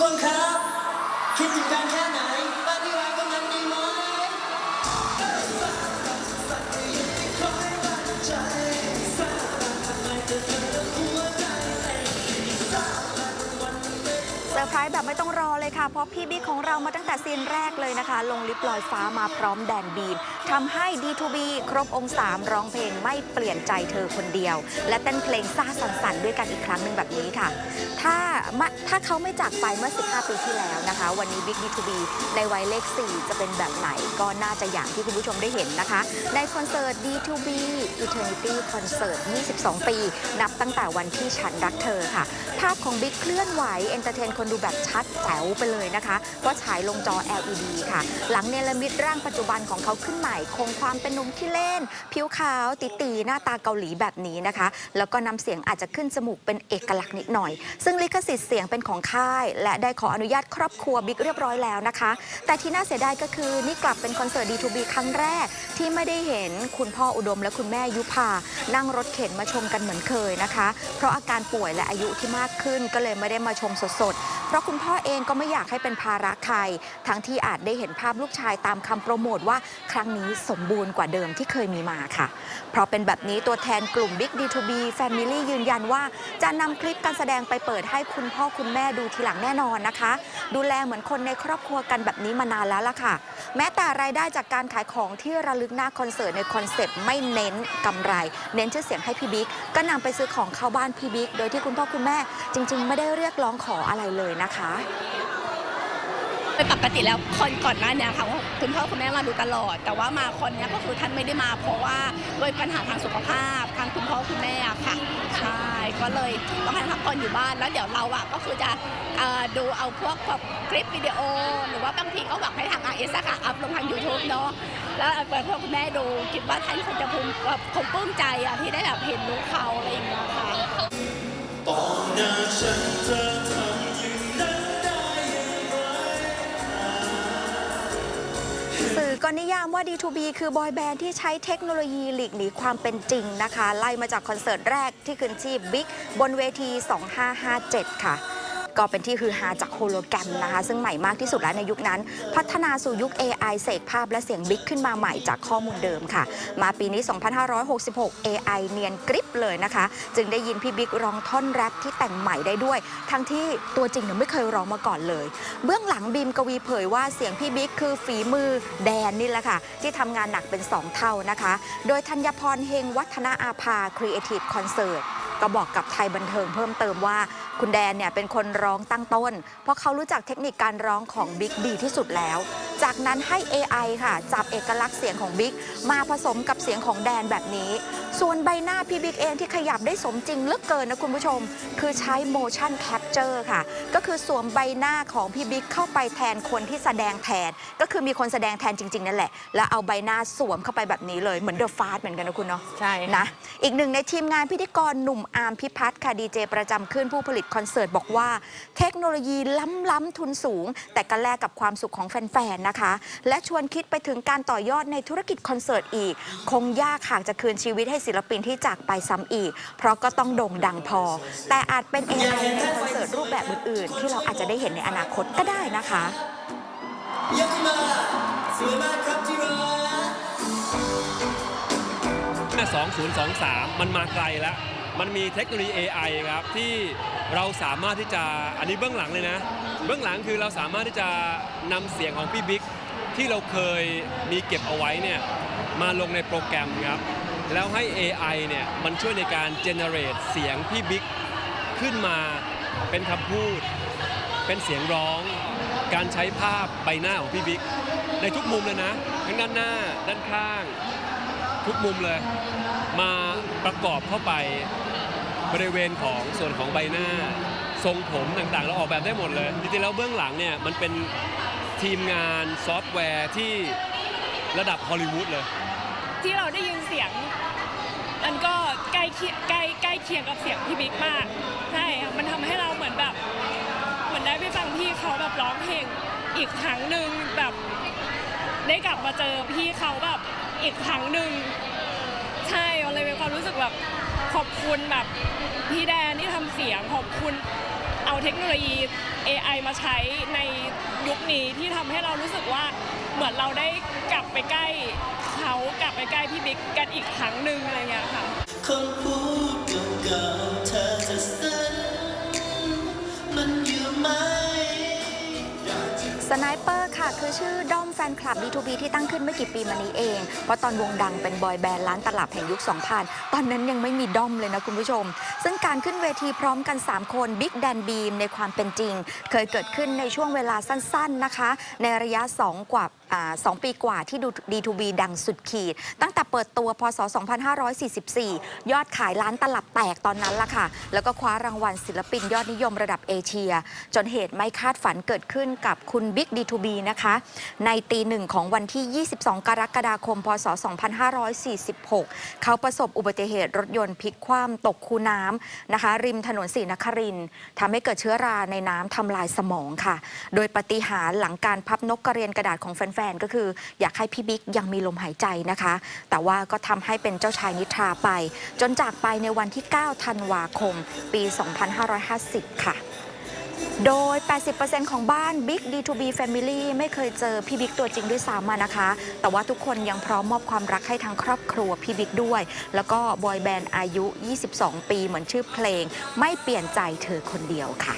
คนครับ คิดถึงกันแค่ไหน ไพรส์แบบไม่ต้องรอเลยค่ะ เพราะพี่บิ๊กของเรามาตั้งแต่ซีนแรกเลยนะคะ ลงลิปลอยฟ้ามาพร้อมแดนบีมทำให้ D2B ครบองค์สามร้องเพลงไม่เปลี่ยนใจเธอคนเดียว และเต้นเพลงซ่าสันๆด้วยกันอีกครั้งหนึ่งแบบนี้ค่ะ ถ้ามาถ้าเขาไม่จากไปเมื่อ 15 ปีที่แล้วนะคะ วันนี้บิ๊ก D2B ในวัยเลข 4 จะเป็นแบบไหนก็น่าจะอย่างที่คุณผู้ชมได้เห็นนะคะ ในคอนเสิร์ต D2B Eternity Concert 22 ปี นับตั้งแต่วันที่ฉันรักเธอค่ะ ภาพของบิ๊กเคลื่อนไหวเอนเตอร์เทนคนดูแบบชัดแจ๋วไปเลยนะคะ ก็ฉายลงจอ LED ค่ะ หลังเนรมิตร่างปัจจุบันของเขาขึ้นใหม่ คงความเป็นหนุ่มที่เล่น ผิวขาวติตีหน้าตาเกาหลีแบบนี้นะคะ แล้วก็นำเสียงอาจจะขึ้นจมูกเป็นเอกลักษณ์นิดหน่อย ซึ่งลิขสิทธิ์เสียงเป็นของค่าย และได้ขออนุญาตครอบครัวบิ๊กเรียบร้อยแล้วนะคะ แต่ที่น่าเสียดายก็คือนี่กลับเป็นคอนเสิร์ต D2B ครั้งแรก ที่ไม่ได้เห็นคุณพ่ออุดมและคุณแม่ยุพานั่งรถเข็นมาชมกันเหมือนเคยนะคะ เพราะอาการป่วยและอายุที่มากขึ้นก็เลยไม่ได้มาชมสดๆเพราะคุณพ่อเองก็ไม่อยากให้เป็นภาระใคร ทั้งที่อาจได้เห็นภาพลูกชายตามคำโปรโมทว่าครั้งนี้สมบูรณ์กว่าเดิมที่เคยมีมาค่ะ เพราะเป็นแบบนี้ตัวแทนกลุ่ม Big D2B Family ยืนยันว่า จะนำคลิปการแสดงไปเปิดให้คุณพ่อคุณแม่ดูทีหลังแน่นอนนะคะ ดูแลเหมือนคนในครอบครัวกันแบบนี้มานานแล้วล่ะค่ะ แม้แต่รายได้จากการขายของที่ระลึกหน้าคอนเสิร์ตในคอนเซปต์ไม่เน้นกำไร เน้นชื่อเสียงให้พี่บิ๊กก็นำไปซื้อของเข้าบ้านพี่บิ๊กโดยที่คุณพ่อคุณแม่จริง ๆ ไม่ได้เรียกร้องขออะไรเลยนะคะปกติแล้วคนก่อนหน้าเนี้ค่ะว่าคุณพ่อคุณแม่มาดูตลอด แต่ว่ามาคนนี้ก็คือท่านไม่ได้มา เพราะว่าด้วยปัญหาทางสุขภาพทางคุณพ่อคุณแม่ค่ะใช่ก็เลยต้องให้พักผ่อนอยู่บ้านแล้วเดี๋ยวเราอะก็คือจะดูเอาพวกคลิปวิดีโอ หรือว่าบางทีก็แบบให้ทาง RS อะค่ะอัพลงทาง YouTube เนาะแล้วเปิดพ่อคุณแม่ดูคิดว่าท่านคงจะภูมิแบบคงปลื้มใจอะที่ได้แบบเห็นลูกเขาอะไรอย่างเงี้ยค่ะ ก็นิยามว่า D2B คือบอยแบนด์ที่ใช้เทคโนโลยีหลีกหนีความเป็นจริงนะคะ ไล่มาจากคอนเสิร์ตแรกที่ขึ้นชีพบิ๊กบนเวที 2557 ค่ะ ก็เป็นที่ฮือฮาจากโฮโลแกรมนะคะ ซึ่งใหม่มากที่สุดแล้วในยุคนั้น พัฒนาสู่ยุค AI เสกภาพและเสียงบิ๊กขึ้นมาใหม่จากข้อมูลเดิมค่ะ มาปีนี้ 2566 AI เนียนกริปเลยนะคะ จึงได้ยินพี่บิ๊กร้องท่อนแรปที่แต่งใหม่ได้ด้วย ทั้งที่ตัวจริงเนี่ยไม่เคยร้องมาก่อนเลย เบื้องหลังบีมกวีเผยว่าเสียงพี่บิ๊กคือฝีมือแดนนี่แหละค่ะ ที่ทำงานหนักเป็น 2 เท่านะคะ โดยธัญพรเฮงวัฒนาอาภา Creative Concert ก็บอกกับไทยบันเทิงเพิ่มเติมว่าคุณแดนเนี่ยเป็นคนร้องตั้งต้น เพราะเขารู้จักเทคนิคการร้องของบิ๊กดีที่สุดแล้ว จากนั้นให้ AI ค่ะ จับเอกลักษณ์เสียงของบิ๊กมาผสมกับเสียงของแดนแบบนี้ ส่วนใบหน้าพี่บิ๊กเองที่ขยับได้สมจริงเหลือเกินนะคุณผู้ชม คือใช้ motion capture ค่ะ ก็คือสวมใบหน้าของพี่บิ๊กเข้าไปแทนคนที่แสดงแทน ก็คือมีคนแสดงแทนจริง ๆ นั่นแหละ แล้วเอาใบหน้าสวมเข้าไปแบบนี้เลยเหมือนเดอะฟาสเหมือนกันนะคุณเนาะใช่ค่ะนะอีกหนึ่งในทีมงานพิธีกรหนุ่มอาร์มพิพัฒน์ค่ะดีเจประจำขึ้นผู้ผลิตคอนเสิร์ตบอกว่า เทคโนโลยีล้ำๆทุนสูง แต่ก็แลกกับความสุขของแฟนๆนะคะ และชวนคิดไปถึงการต่อยอดในธุรกิจคอนเสิร์ตอีก คงยากหากจะคืนชีวิตให้ศิลปินที่จากไปซ้ำอีก เพราะก็ต้องโด่งดังพอ แต่อาจเป็น AI ในคอนเสิร์ตรูปแบบอื่นๆ ที่เราอาจจะได้เห็นในอนาคตก็ได้นะคะยกมาสวยมากครับที่รัก2023 มันมาไกลแล้ว มันมีเทคโนโลยี AI ครับ ที่เราสามารถที่จะอันนี้เบื้องหลังเลยนะ เบื้องหลังคือเราสามารถที่จะนำเสียงของพี่บิ๊กที่เราเคยมีเก็บเอาไว้เนี่ยมาลงในโปรแกรมครับ แล้วให้ AI เนี่ยมันช่วยในการ generate เสียงพี่บิ๊กขึ้นมาเป็นคำพูด เป็นเสียงร้อง การใช้ภาพใบหน้าของพี่บิ๊กในทุกมุมเลยนะทั้งด้านหน้าด้านข้าง ทุกมุมเลย มาประกอบเข้าไปบริเวณของส่วนของใบหน้า ทรงผมต่างๆ เราออกแบบได้หมดเลยจริงๆแล้วเบื้องหลังเนี่ยมันเป็นทีมงานซอฟต์แวร์ที่ระดับฮอลลีวูดเลย ที่เราได้ยินเสียง มันก็ใกล้เคียงใกล้ใกล้เคียงกับเสียงพี่บิ๊กมากใช่ค่ะมันทำให้เราเหมือนแบบ เหมือนได้ไปฟังพี่เขาแบบร้องเพลงอีกครั้งหนึ่งแบบได้กลับมาเจอพี่เขาแบบอีกครั้งหนึ่งใช่มันเลยเป็นความรู้สึกแบบขอบคุณแบบพี่แดนที่ทำเสียงขอบคุณเอาเทคโนโลยี AI มาใช้ในยุคนี้ที่ทำให้เรารู้สึกว่าเหมือนเราได้ ไปใกล้เขากลับไปใกล้พี่บิ๊กกันอีกครั้งหนึ่งอะไรเงี้ยค่ะคำพูดเก่าๆเธอจะซึ้งมันอยู่ไหมสไนเปอร์ค่ะ คือชื่อด้อมแฟนคลับ D2B ที่ตั้งขึ้นไม่กี่ปีมานี้เอง เพราะตอนวงดังเป็นบอยแบนด์ล้านตลับแห่งยุค 2000 ตอนนั้นยังไม่มีด้อมเลยนะคุณผู้ชม ซึ่งการขึ้นเวทีพร้อมกัน 3 คนบิ๊กแดนบีมในความเป็นจริง เคยเกิดขึ้นในช่วงเวลาสั้น ๆนะคะ ในระยะ 2 กว่า สองปีกว่าที่ดู D2B ดังสุดขีด ตั้งแต่เปิดตัวพศ 2544 ยอดขายล้านตลับแตกตอนนั้นล่ะค่ะ แล้วก็คว้ารางวัลศิลปินยอดนิยมระดับเอเชีย จนเหตุไม่คาดฝันเกิดขึ้นกับคุณบิ๊ก D2B นะคะ ในตีหนึ่งของวันที่ 22 กรกฎาคม พศ 2546 เขาประสบอุบัติเหตุรถยนต์พลิกคว่ำตกคูน้ำนะคะ ริมถนนศรีนครินทำให้เกิดเชื้อราในน้ำทำลายสมองค่ะ โดยปฏิหารหลังการพับนกกระเรียนกระดาษของแฟนๆก็คือ อยากให้พี่บิ๊กยังมีลมหายใจนะคะ แต่ว่าก็ทำให้เป็นเจ้าชายนิทราไป จนจากไปในวันที่ 9 ธันวาคม ปี 2550 ค่ะโดย 80%ของบ้าน Big D2B Family ไม่เคยเจอพี่บิ๊กตัวจริงด้วยซ้ำนะคะ แต่ว่าทุกคนยังพร้อมมอบความรักให้ทั้งครอบครัวพี่บิ๊กด้วย แล้วก็บอยแบนด์อายุ 22 ปีเหมือนชื่อเพลง ไม่เปลี่ยนใจเธอคนเดียวค่ะ